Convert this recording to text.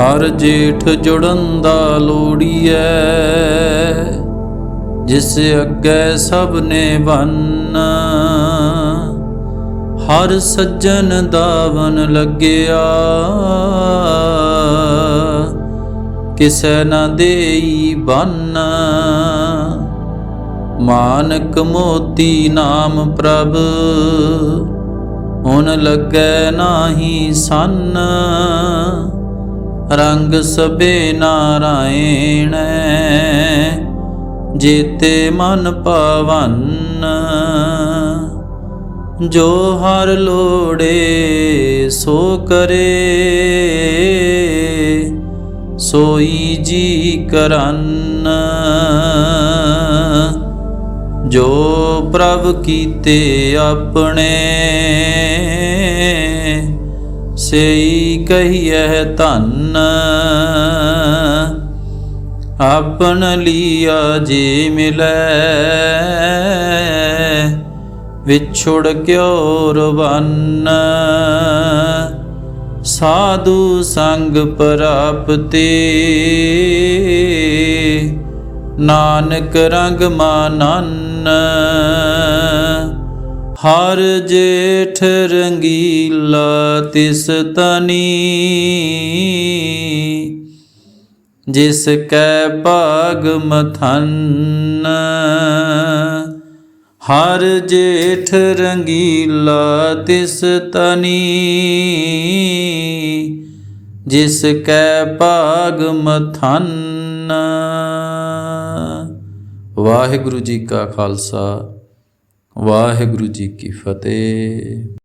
ਹਰ ਜੇਠ ਜੁੜਨ ਦਾ ਲੋੜੀਐ ਜਿਸ ਅੱਗੇ ਸਭ ਨੇ ਬੰਨ। ਹਰ ਸੱਜਣ ਦਾਵਨ ਲੱਗਿਆ, ਕਿਸੈ ਨਾ ਦੇਈ ਬੰਨ। ਮਾਨਕ ਮੋਤੀ ਨਾਮ ਪ੍ਰਭ, ਹੁਣ ਲੱਗੈ ਨਾਹੀ ਸੰਨ। ਰੰਗ ਸਭੇ ਨਾਰਾਇਣ ਜੀਤੇ ਮਨ ਪਵਨ ਜੋ ਹਰ ਲੋੜੇ ਸੋ ਕਰੇ, ਸੋਈ ਜੀ ਕਰਨ। ਜੋ ਪ੍ਰਭ ਕੀਤੇ ਆਪਣੇ ਸਈ ਕਹੀਐ ਧੰਨ। ਆਪਨ ਲੀਆ ਜੀ ਮਿਲੈ, ਵਿਛੁੜ ਕਿਉ ਰਵਨ। ਸਾਧੂ ਸੰਗ ਪ੍ਰਾਪਤੀ, ਨਾਨਕ ਰੰਗ ਮਾਨਨ। ਹਰ ਜੇਠ ਰੰਗੀਲਾ ਤਿਸ ਤਨੀ ਜਿਸ ਕੈ ਭਾਗ ਮਥਨ, ਹਰ ਜੇਠ ਰੰਗੀਲਾ ਤਿਸ ਤਨੀ ਜਿਸ ਕੈ ਭਾਗ ਮਥਨ। ਵਾਹਿਗੁਰੂ ਜੀ ਕਾ ਖਾਲਸਾ। ਵਾਹਿਗੁਰੂ ਜੀ ਕੀ ਫਤਿਹ।